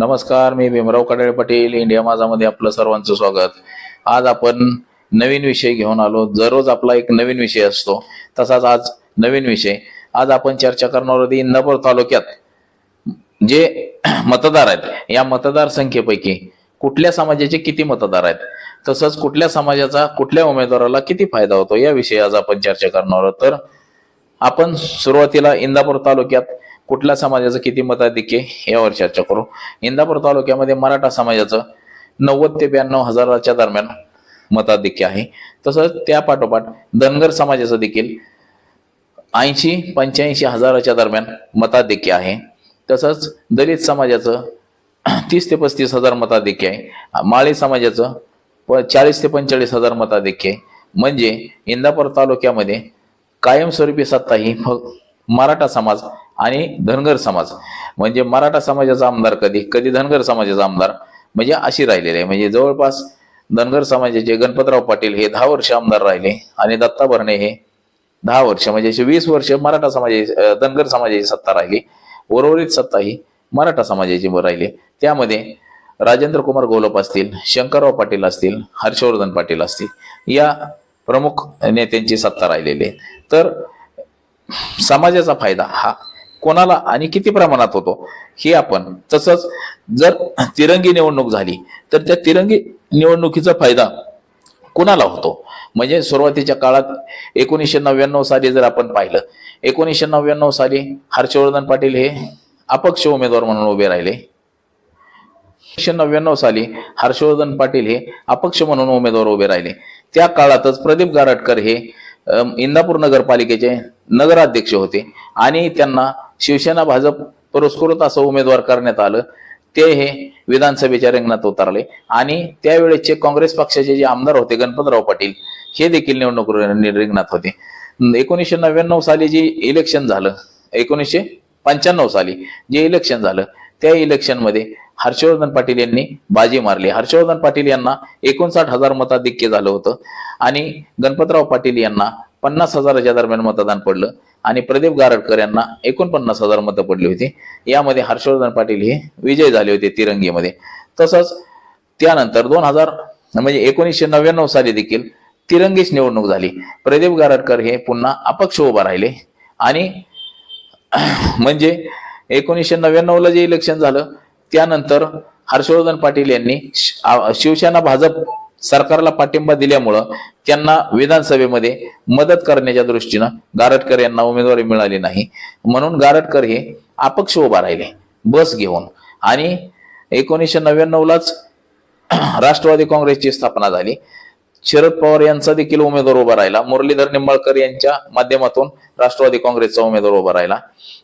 नमस्कार मी भीमराव कडाळे पाटील इंडिया माझामध्ये आपलं सर्वांचं स्वागत. आज आपण नवीन विषय घेऊन आलो. दररोज आपला एक नवीन विषय असतो. तसाच आज नवीन विषय. आज आपण चर्चा करणार आहोत इंदापूर तालुक्यात. जे मतदार आहेत या मतदार संख्येपैकी कुठल्या समाजाचे किती मतदार आहेत? तसंच कुठल्या समाजाचा कुठल्या उमेदवाराला किती फायदा होतो? याविषयी आज आपण चर्चा करणार आहोत. तर आपण सुरुवातीला इंदापूर तालुक्यात कुठल्या समाजाचं किती मताधिक्य यावर चर्चा करू. इंदापूर तालुक्यामध्ये मराठा समाजाचं नव्वद ते ब्याण्णव हजाराच्या दरम्यान मताधिक्य आहे तसंच त्या पाठोपाठ धनगर समाजाचं देखील ऐंशी पंच्याऐंशी हजाराच्या दरम्यान मताधिक्य आहे तसंच दलित समाजाचं तीस ते पस्तीस हजार मताधिक्य आहे माळी समाजाचं प चाळीस ते पंचेचाळीस हजार मताधिक्य आहे म्हणजे इंदापूर तालुक्यामध्ये कायमस्वरूपी सत्ता ही फक्त मराठा समाज आणि धनगर समाज. म्हणजे मराठा समाजाचा आमदार कधी? कधी धनगर समाजाचा आमदार? म्हणजे अशी राहिलेली आहे. म्हणजे जवळपास धनगर समाजाचे गणपतराव पाटील हे दहा वर्ष आमदार राहिले आणि दत्ता भरणे हे दहा वर्ष. म्हणजे असे वीस वर्ष मराठा समाजाची धनगर समाजाची सत्ता राहिली. उर्वरित सत्ता ही मराठा समाजाची राहिली. त्यामध्ये राजेंद्र कुमार गोलप असतील शंकरराव पाटील असतील हर्षवर्धन पाटील असतील या प्रमुख नेत्यांची सत्ता राहिलेली आहे. तर समाजाचा फायदा हा कोणाला आणि किती प्रमाणात होतो हे आपण तसंच जर तिरंगी निवडणूक झाली तर त्या तिरंगी निवडणुकीचा फायदा कुणाला होतो? म्हणजे सुरुवातीच्या काळात एकोणीसशे नव्याण्णव साली जर आपण पाहिलं एकोणीसशे नव्याण्णव साली हर्षवर्धन पाटील हे अपक्ष उमेदवार म्हणून उभे राहिले. एकोणीसशे नव्याण्णव साली हर्षवर्धन पाटील हे अपक्ष म्हणून उमेदवार उभे राहिले. त्या काळातच प्रदीप गारटकर हे इंदापूर नगरपालिकेचे नगराध्यक्ष होते आणि त्यांना शिवसेना भाजप पुरस्कृत असं उमेदवार करण्यात आलं. ते हे विधानसभेच्या रिंगणात उतरले. आणि त्यावेळेचे काँग्रेस पक्षाचे जे आमदार होते गणपतराव पाटील हे देखील निवडणूक रिंगणात होते. एकोणीसशे नव्याण्णव साली जे इलेक्शन झालं एकोणीसशे पंच्याण्णव साली जे इलेक्शन झालं त्या इलेक्शनमध्ये हर्षवर्धन पाटील यांनी बाजी मारली. हर्षवर्धन पाटील यांना एकोणसाठ हजार मताधिक्य झालं होतं आणि गणपतराव पाटील यांना पन्नास हजाराच्या दरम्यान मतदान पडलं. आणि प्रदीप गारडकर यांना एकोणपन्नास हजार मतं पडली होती. यामध्ये हर्षवर्धन पाटील हे विजय झाले होते तिरंगीमध्ये. तसंच त्यानंतर दोन हजार म्हणजे एकोणीसशे नव्याण्णव साली देखील तिरंगीच निवडणूक झाली. प्रदीप गारडकर हे पुन्हा अपक्ष उभा राहिले. आणि म्हणजे एकोणीसशे नव्याण्णवला जे इलेक्शन झालं त्यानंतर हर्षवर्धन पाटील यांनी श- शिवसेना भाजप सरकारला पाठिंबा दिल्यामुळं त्यांना विधानसभेमध्ये मदत करण्याच्या दृष्टीनं गारटकर यांना उमेदवारी मिळाली नाही. म्हणून गारटकर हे अपक्ष उभा राहिले बस घेऊन. आणि एकोणीसशे नव्याण्णवलाच राष्ट्रवादी काँग्रेसची स्थापना झाली. शरद पवार यांचा देखील उमेदवार उभा राहिला. मुरलीधर निंबाळकर यांच्या माध्यमातून राष्ट्रवादी काँग्रेसचा उमेदवार उभा राहिला.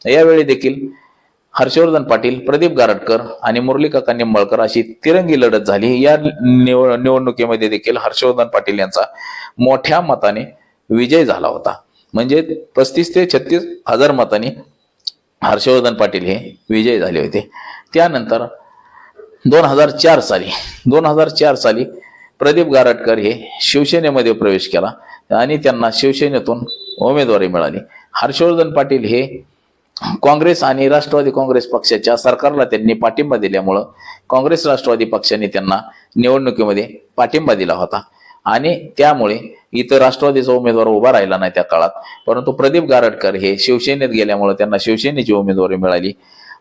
यावेळी देखील हर्षवर्धन पाटील प्रदीप गारटकर आणि मुरलीकाका निंबाळकर अशी तिरंगी लढत झाली. या निव निवडणुकीमध्ये देखील हर्षवर्धन पाटील यांचा मोठ्या मताने विजय झाला होता. म्हणजे पस्तीस ते छत्तीस हजार मतांनी हर्षवर्धन पाटील हे विजय झाले होते. त्यानंतर दोन हजार चार साली दोन हजार चार साली प्रदीप गारटकर हे शिवसेनेमध्ये प्रवेश केला आणि त्यांना शिवसेनेतून उमेदवारी मिळाली. हर्षवर्धन पाटील हे काँग्रेस आणि राष्ट्रवादी काँग्रेस पक्षाच्या सरकारला त्यांनी पाठिंबा दिल्यामुळं काँग्रेस राष्ट्रवादी पक्षाने त्यांना निवडणुकीमध्ये पाठिंबा दिला होता. आणि त्यामुळे इथं राष्ट्रवादीचा उमेदवार उभा राहिला नाही त्या काळात. परंतु प्रदीप गारडकर हे शिवसेनेत गेल्यामुळे त्यांना शिवसेनेची उमेदवारी मिळाली.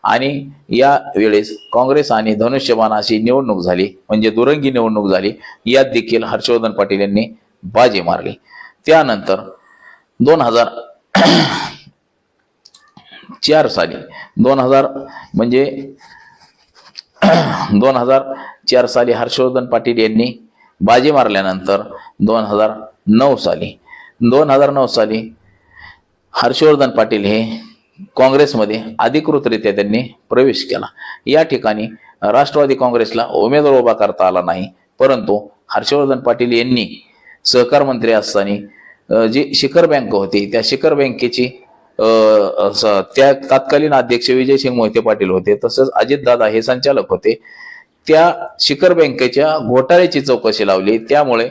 आणि या वेळेस काँग्रेस आणि धनुष्यबाण अशी निवडणूक झाली. म्हणजे दुरंगी निवडणूक झाली. यात देखील हर्षवर्धन पाटील यांनी बाजी मारली. त्यानंतर दोन हजार चार साली. दोन हजार म्हणजे दोन हजार चार साली हर्षवर्धन पाटील यांनी बाजी मारल्यानंतर दोन हजार नऊ साली. दोन हजार नऊ साली हर्षवर्धन पाटील हे काँग्रेसमध्ये अधिकृतरित्या त्यांनी प्रवेश केला. या ठिकाणी राष्ट्रवादी काँग्रेसला उमेदवार उभा करता आला नाही परंतु हर्षवर्धन पाटील यांनी सहकार मंत्री असताना जी शिखर बँक होती त्या शिखर बँकेची त्या तत्कालीन अध्यक्ष विजयसिंग मोहिते पाटील होते तसंच अजितदादा हे संचालक होते. त्या शिखर बँकेच्या घोटाळ्याची चौकशी लावली. त्यामुळे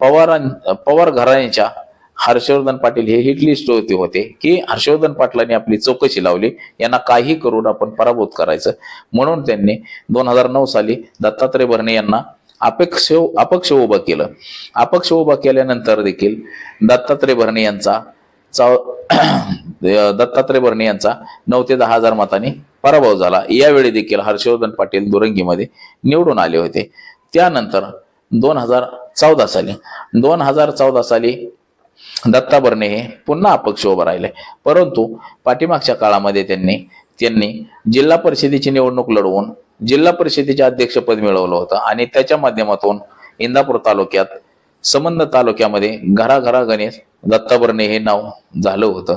पवारां पवार घराण्याच्या हर्षवर्धन पाटील हे हिटलिस्ट होते होते की हर्षवर्धन पाटलांनी आपली चौकशी लावली. यांना काही करून आपण पराभूत करायचं. म्हणून त्यांनी दोन हजार नऊ साली दत्तात्रय भरणे यांना अपेक्ष अपक्ष उभं केलं. अपक्ष उभं केल्यानंतर देखील दत्तात्रय भरणे यांचा चौ दत्तात्रय भरणे यांचा नऊ ते दहा हजार मतांनी पराभव झाला. यावेळी देखील हर्षवर्धन पाटील दुरंगीमध्ये निवडून आले होते. त्यानंतर दोन हजार चौदा साली दोन हजार चौदा साली दत्ता भरणे हे पुन्हा अपक्ष उभं राहिले. परंतु पाठीमागच्या काळामध्ये त्यांनी त्यांनी जिल्हा परिषदेची निवडणूक लढवून जिल्हा परिषदेचे अध्यक्षपद मिळवलं होतं आणि त्याच्या माध्यमातून इंदापूर तालुक्यात संबंध तालुक्यामध्ये घराघरा गणेश दत्ताभरणे हे नाव झालं होतं.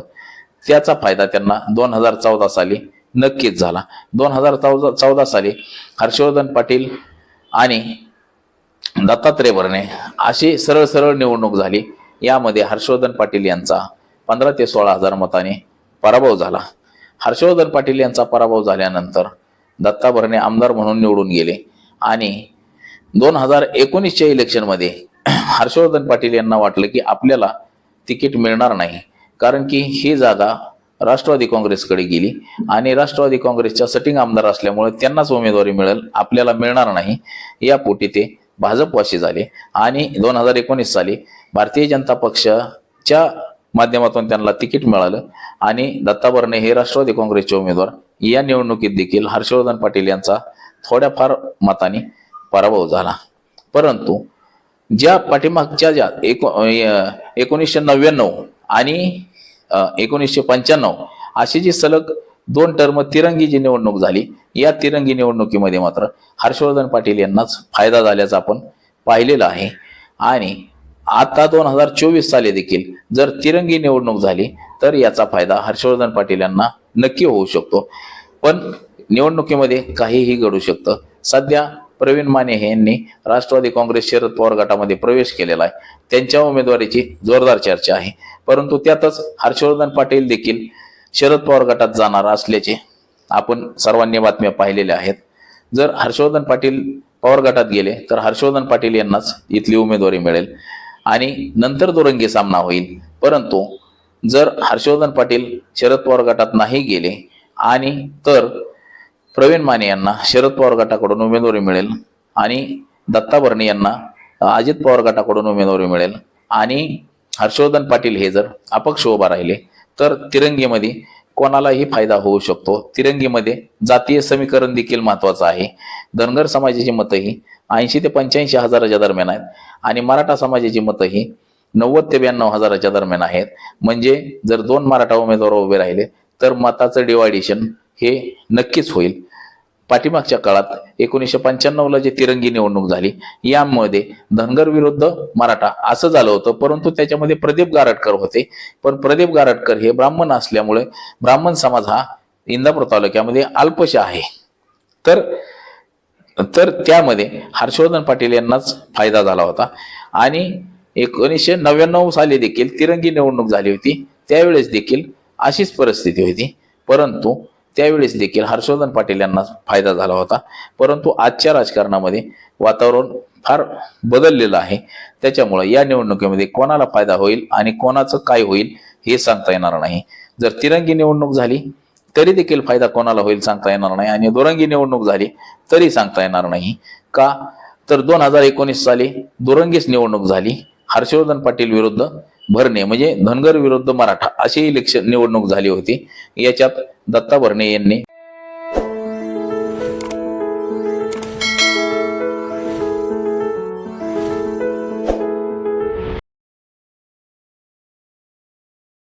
त्याचा फायदा त्यांना दोन हजार चौदा साली नक्कीच झाला. दोन हजार चौदा चौदा साली हर्षवर्धन पाटील आणि दत्तात्रय भरणे अशी सरळ सरळ निवडणूक झाली. यामध्ये हर्षवर्धन पाटील यांचा पंधरा ते सोळा हजार मताने पराभव झाला. हर्षवर्धन पाटील यांचा पराभव झाल्यानंतर दत्ता भरणे आमदार म्हणून निवडून गेले आणि दोन हजार एकोणीसच्या इलेक्शनमध्ये हर्षवर्धन पाटील यांना वाटलं की आपल्याला तिकीट मिळणार नाही. कारण की ही जागा राष्ट्रवादी काँग्रेसकडे गेली आणि राष्ट्रवादी काँग्रेसच्या सटिंग आमदार असल्यामुळे त्यांनाच उमेदवारी मिळेल आपल्याला मिळणार नाही. या पोटी ते भाजपवाशी झाले आणि दोन हजार एकोणीस साली भारतीय जनता पक्षाच्या माध्यमातून त्यांना तिकीट मिळालं आणि दत्ता भरणे हे राष्ट्रवादी काँग्रेसचे उमेदवार. या निवडणुकीत देखील हर्षवर्धन पाटील यांचा थोड्याफार मताने पराभव झाला. परंतु ज्या पाठीमागच्या ज्या एको एकोणीसशे नव्याण्णव आणि एकोणीसशे पंच्याण्णव अशी जी सलग दोन टर्म तिरंगी जी निवडणूक झाली या तिरंगी निवडणुकीमध्ये मात्र हर्षवर्धन पाटील यांनाच फायदा झाल्याचं आपण पाहिलेलं आहे. आणि आता दोन हजार चोवीस साली देखील जर तिरंगी निवडणूक झाली तर याचा फायदा हर्षवर्धन पाटील यांना नक्की होऊ शकतो. पण निवडणुकीमध्ये काहीही घडू शकतं. सध्या प्रवीण माने हे यांनी राष्ट्रवादी काँग्रेस शरद पवार गटामध्ये प्रवेश केलेला आहे. त्यांच्या उमेदवारीची जोरदार चर्चा आहे. परंतु त्यातच हर्षवर्धन पाटील देखील शरद पवार गटात जाणार असल्याचे आपण सर्वांनी बातम्या पाहिलेल्या आहेत. जर हर्षवर्धन पाटील पवार गटात गेले तर हर्षवर्धन पाटील यांनाच इथली उमेदवारी मिळेल आणि नंतर दुरंगी सामना होईल. परंतु जर हर्षवर्धन पाटील शरद पवार गटात नाही गेले आणि तर प्रवीण माने यांना शरद पवार गटाकडून उमेदवारी मिळेल आणि दत्ता भरणे यांना अजित पवार गटाकडून उमेदवारी मिळेल. आणि हर्षवर्धन पाटील हे जर अपक्ष उभा राहिले तर तिरंगीमध्ये कोणालाही फायदा होऊ शकतो. तिरंगीमध्ये जातीय समीकरण देखील महत्वाचं आहे. धनगर समाजाची मतंही ऐंशी ते पंच्याऐंशी हजाराच्या दरम्यान आहेत. आणि मराठा समाजाची मतंही नव्वद ते ब्याण्णव हजाराच्या दरम्यान आहेत. म्हणजे जर दोन मराठा उमेदवार उभे राहिले तर मताचं डिवायडेशन हे नक्कीच होईल. पाठीमागच्या काळात एकोणीसशे पंच्याण्णवला जी तिरंगी निवडणूक झाली यामध्ये धनगर विरुद्ध मराठा असं झालं होतं परंतु त्याच्यामध्ये प्रदीप गारटकर होते. पण प्रदीप गारटकर हे ब्राह्मण असल्यामुळे ब्राह्मण समाज हा इंदापूर तालुक्यामध्ये अल्पशा आहे. तर तर त्यामध्ये हर्षवर्धन पाटील यांनाच फायदा झाला होता. आणि एकोणीसशे नव्याण्णव साली देखील तिरंगी निवडणूक झाली होती. त्यावेळेस देखील अशीच परिस्थिती होती. परंतु त्यावेळेस देखील हर्षवर्धन पाटील यांना फायदा झाला होता. परंतु आजच्या राजकारणामध्ये वातावरण फार बदललेलं आहे. त्याच्यामुळे या निवडणुकीमध्ये कोणाला फायदा होईल आणि कोणाचं काय होईल हे सांगता येणार नाही. जर तिरंगी निवडणूक झाली तरी देखील फायदा कोणाला होईल सांगता येणार नाही. आणि दुरंगी निवडणूक झाली तरी सांगता येणार नाही. का? तर दोन हजार एकोणीस साली दुरंगीच निवडणूक झाली. हर्षवर्धन पाटील विरुद्ध भरणे म्हणजे धनगर विरुद्ध मराठा अशी इलेक्शन निवडणूक झाली होती. याच्यात दत्ता भरणे यांनी